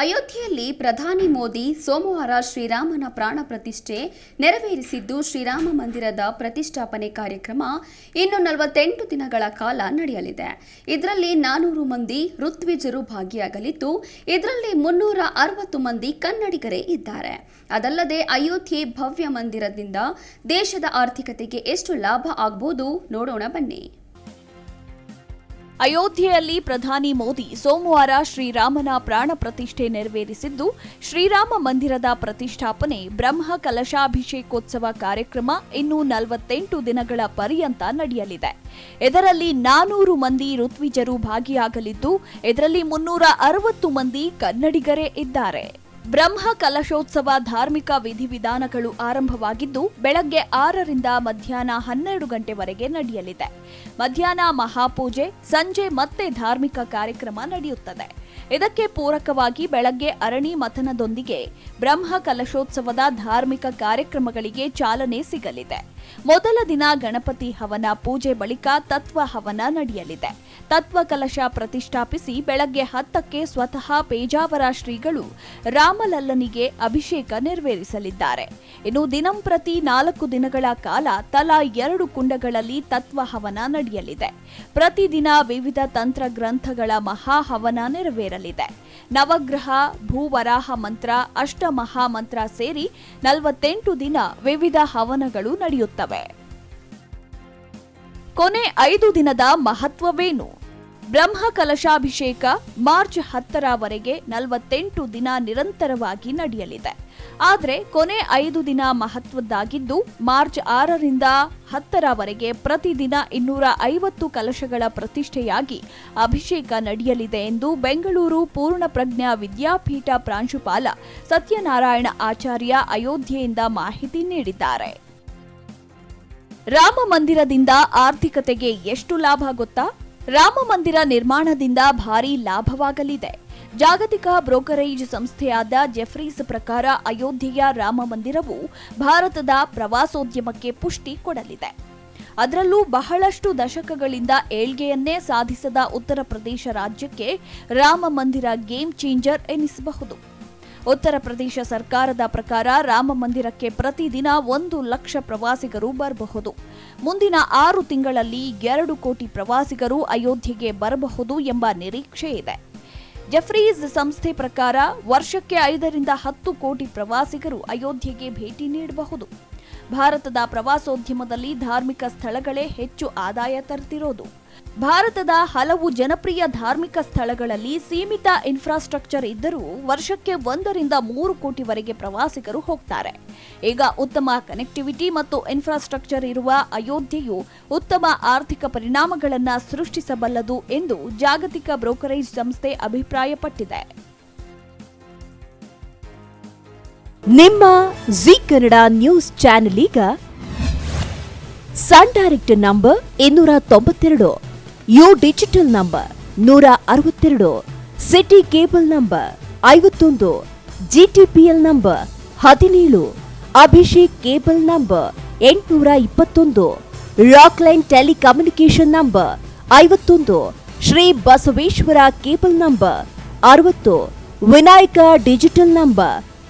ಅಯೋಧ್ಯೆಯಲ್ಲಿ ಪ್ರಧಾನಿ ಮೋದಿ ಸೋಮವಾರ ಶ್ರೀರಾಮನ ಪ್ರಾಣ ಪ್ರತಿಷ್ಠೆ ನೆರವೇರಿಸಿದ್ದು ಶ್ರೀರಾಮ ಮಂದಿರದ ಪ್ರತಿಷ್ಠಾಪನೆ ಕಾರ್ಯಕ್ರಮ ಇನ್ನು ನಲವತ್ತೆಂಟು ದಿನಗಳ ಕಾಲ ನಡೆಯಲಿದೆ. ಇದರಲ್ಲಿ ನಾನೂರು ಮಂದಿ ಋತ್ವಿಜರು ಭಾಗಿಯಾಗಲಿದ್ದು, ಇದರಲ್ಲಿ ಮುನ್ನೂರ ಅರವತ್ತು ಮಂದಿ ಕನ್ನಡಿಗರೇ ಇದ್ದಾರೆ. ಅದಲ್ಲದೆ ಅಯೋಧ್ಯೆ ಭವ್ಯ ಮಂದಿರದಿಂದ ದೇಶದ ಆರ್ಥಿಕತೆಗೆ ಎಷ್ಟು ಲಾಭ ಆಗ್ಬೋದು ನೋಡೋಣ ಬನ್ನಿ. ಅಯೋಧ್ಯೆಯಲ್ಲಿ ಪ್ರಧಾನಿ ಮೋದಿ ಸೋಮವಾರ ಶ್ರೀರಾಮನ ಪ್ರಾಣ ಪ್ರತಿಷ್ಠೆ ನೆರವೇರಿಸಿದ್ದು, ಶ್ರೀರಾಮ ಮಂದಿರದ ಪ್ರತಿಷ್ಠಾಪನೆ ಬ್ರಹ್ಮ ಕಲಶಾಭಿಷೇಕೋತ್ಸವ ಕಾರ್ಯಕ್ರಮ ಇನ್ನು ನಲವತ್ತೆಂಟು ದಿನಗಳ ಪರ್ಯಂತ ನಡೆಯಲಿದೆ. ಇದರಲ್ಲಿ ನಾನೂರು ಮಂದಿ ಋತ್ವಿಜರು ಭಾಗಿಯಾಗಲಿದ್ದು, ಇದರಲ್ಲಿ ಮುನ್ನೂರ ಅರವತ್ತು ಮಂದಿ ಕನ್ನಡಿಗರೇ ಇದ್ದಾರೆ. ಬ್ರಹ್ಮ ಕಲಶೋತ್ಸವ ಧಾರ್ಮಿಕ ವಿಧಿವಿಧಾನಗಳು ಆರಂಭವಾಗಿದ್ದು, ಬೆಳಗ್ಗೆ ಆರರಿಂದ ಮಧ್ಯಾಹ್ನ ಹನ್ನೆರಡು ಗಂಟೆವರೆಗೆ ನಡೆಯಲಿದೆ. ಮಧ್ಯಾಹ್ನ ಮಹಾಪೂಜೆ, ಸಂಜೆ ಮತ್ತೆ ಧಾರ್ಮಿಕ ಕಾರ್ಯಕ್ರಮ ನಡೆಯುತ್ತದೆ. ಇದಕ್ಕೆ ಪೂರಕವಾಗಿ ಬೆಳಗ್ಗೆ ಅರಣಿ ಮಥನದೊಂದಿಗೆ ಬ್ರಹ್ಮ ಕಲಶೋತ್ಸವದ ಧಾರ್ಮಿಕ ಕಾರ್ಯಕ್ರಮಗಳಿಗೆ ಚಾಲನೆ ಸಿಗಲಿದೆ. ಮೊದಲ ದಿನ ಗಣಪತಿ ಹವನ ಪೂಜೆ ಬಳಿಕ ತತ್ವ ಹವನ ನಡೆಯಲಿದೆ. ತತ್ವ ಕಲಶ ಪ್ರತಿಷ್ಠಾಪಿಸಿ ಬೆಳಗ್ಗೆ ಹತ್ತಕ್ಕೆ ಸ್ವತಃ ಪೇಜಾವರ ಶ್ರೀಗಳು ರಾಮಲಲ್ಲನಿಗೆ ಅಭಿಷೇಕ ನೆರವೇರಿಸಲಿದ್ದಾರೆ. ಇನ್ನು ದಿನಂಪ್ರತಿ ನಾಲ್ಕು ದಿನಗಳ ಕಾಲ ತಲಾ ಎರಡು ಕುಂಡಗಳಲ್ಲಿ ತತ್ವ ಹವನ ನಡೆಯಲಿದೆ. ಪ್ರತಿದಿನ ವಿವಿಧ ತಂತ್ರ ಗ್ರಂಥಗಳ ಮಹಾಹವನ ನೆರವೇರಲಿದೆ. ನವಗ್ರಹ, ಭೂವರಾಹ ಮಂತ್ರ ಅಷ್ಟಮಹಾಮಂತ್ರ ಸೇರಿ ನಲವತ್ತೆಂಟು ದಿನ ವಿವಿಧ ಹವನಗಳು ನಡೆಯುತ್ತವೆ. ಕೊನೆ ಐದು ದಿನದ ಮಹತ್ವವೇನು? ಬ್ರಹ್ಮ ಕಲಶಾಭಿಷೇಕ ಮಾರ್ಚ್ ಹತ್ತರವರೆಗೆ ನಲವತ್ತೆಂಟು ದಿನ ನಿರಂತರವಾಗಿ ನಡೆಯಲಿದೆ. ಆದರೆ ಕೊನೆ ಐದು ದಿನ ಮಹತ್ವದ್ದಾಗಿದ್ದು, ಮಾರ್ಚ್ ಆರರಿಂದ ಹತ್ತರವರೆಗೆ ಪ್ರತಿದಿನ ಇನ್ನೂರ ಐವತ್ತು ಕಲಶಗಳ ಪ್ರತಿಷ್ಠೆಯಾಗಿ ಅಭಿಷೇಕ ನಡೆಯಲಿದೆ ಎಂದು ಬೆಂಗಳೂರು ಪೂರ್ಣ ಪ್ರಜ್ಞಾ ವಿದ್ಯಾಪೀಠ ಪ್ರಾಂಶುಪಾಲ ಸತ್ಯನಾರಾಯಣ ಆಚಾರ್ಯ ಅಯೋಧ್ಯೆಯಿಂದ ಮಾಹಿತಿ ನೀಡಿದ್ದಾರೆ. ರಾಮ ಮಂದಿರದಿಂದ ಆರ್ಥಿಕತೆಗೆ ಎಷ್ಟು ಲಾಭ ಗೊತ್ತಾ? ರಾಮ ಮಂದಿರ ನಿರ್ಮಾಣದಿಂದ ಭಾರೀ ಲಾಭವಾಗಲಿದೆ. ಜಾಗತಿಕ ಬ್ರೋಕರೇಜ್ ಸಂಸ್ಥೆಯಾದ ಜೆಫ್ರೀಸ್ ಪ್ರಕಾರ ಅಯೋಧ್ಯೆಯ ರಾಮ ಮಂದಿರವು ಭಾರತದ ಪ್ರವಾಸೋದ್ಯಮಕ್ಕೆ ಪುಷ್ಟಿ ಕೊಡಲಿದೆ. ಅದರಲ್ಲೂ ಬಹಳಷ್ಟು ದಶಕಗಳಿಂದ ಏಳ್ಗೆಯನ್ನೇ ಸಾಧಿಸದ ಉತ್ತರ ಪ್ರದೇಶ ರಾಜ್ಯಕ್ಕೆ ರಾಮ ಮಂದಿರ ಗೇಮ್ ಚೇಂಜರ್ ಎನಿಸಬಹುದು. ಉತ್ತರ ಪ್ರದೇಶ ಸರ್ಕಾರದ ಪ್ರಕಾರ ರಾಮ ಮಂದಿರಕ್ಕೆ ಪ್ರತಿದಿನ ಒಂದು ಲಕ್ಷ ಪ್ರವಾಸಿಗರು ಬರಬಹುದು. ಮುಂದಿನ ಆರು ತಿಂಗಳಲ್ಲಿ ಎರಡು ಕೋಟಿ ಪ್ರವಾಸಿಗರು ಅಯೋಧ್ಯೆಗೆ ಬರಬಹುದು ಎಂಬ ನಿರೀಕ್ಷೆ ಇದೆ. ಜಫ್ರೀಸ್ ಸಂಸ್ಥೆ ಪ್ರಕಾರ ವರ್ಷಕ್ಕೆ ಐದರಿಂದ ಹತ್ತು ಕೋಟಿ ಪ್ರವಾಸಿಗರು ಅಯೋಧ್ಯೆಗೆ ಭೇಟಿ ನೀಡಬಹುದು. ಭಾರತದ ಪ್ರವಾಸೋದ್ಯಮದಲ್ಲಿ ಧಾರ್ಮಿಕ ಸ್ಥಳಗಳೇ ಹೆಚ್ಚು ಆದಾಯ ತರ್ತಿರೋದು. ಭಾರತದ ಹಲವು ಜನಪ್ರಿಯ ಧಾರ್ಮಿಕ ಸ್ಥಳಗಳಲ್ಲಿ ಸೀಮಿತ ಇನ್ಫ್ರಾಸ್ಟ್ರಕ್ಚರ್ ಇದ್ದರೂ ವರ್ಷಕ್ಕೆ ಒಂದರಿಂದ ಮೂರು ಕೋಟಿವರೆಗೆ ಪ್ರವಾಸಿಗರು ಹೋಗ್ತಾರೆ. ಈಗ ಉತ್ತಮ ಕನೆಕ್ಟಿವಿಟಿ ಮತ್ತು ಇನ್ಫ್ರಾಸ್ಟ್ರಕ್ಚರ್ ಇರುವ ಅಯೋಧ್ಯೆಯು ಉತ್ತಮ ಆರ್ಥಿಕ ಪರಿಣಾಮಗಳನ್ನು ಸೃಷ್ಟಿಸಬಲ್ಲದು ಎಂದು ಜಾಗತಿಕ ಬ್ರೋಕರೇಜ್ ಸಂಸ್ಥೆ ಅಭಿಪ್ರಾಯಪಟ್ಟಿದೆ. ನಿಮ್ಮ ಜಿ ಕನ್ನಡ ನ್ಯೂಸ್ ಚಾನೆಲ್ ಈಗ ಸನ್ ಡೈರೆಕ್ಟ್ ನಂಬರ್ ಇನ್ನೂರ ತೊಂಬತ್ತೆರಡು, ಯು ಡಿಜಿಟಲ್ ನಂಬರ್ ನೂರ ಅರವತ್ತೆರಡು, ಸಿಟಿ ಕೇಬಲ್ ನಂಬರ್ ಐವತ್ತೊಂದು, ಜಿಟಿಪಿಎಲ್ ನಂಬರ್ ಹದಿನೇಳು, ಅಭಿಷೇಕ್ ಕೇಬಲ್ ನಂಬರ್ ಎಂಟುನೂರ ಇಪ್ಪತ್ತೊಂದು ರಾಕ್ಲೈನ್ ಟೆಲಿಕಮ್ಯುನಿಕೇಶನ್ ನಂಬರ್ ಐವತ್ತೊಂದು, ಶ್ರೀ ಬಸವೇಶ್ವರ ಕೇಬಲ್ ನಂಬರ್ ಅರವತ್ತು, ವಿನಾಯಕ ಡಿಜಿಟಲ್ ನಂಬರ್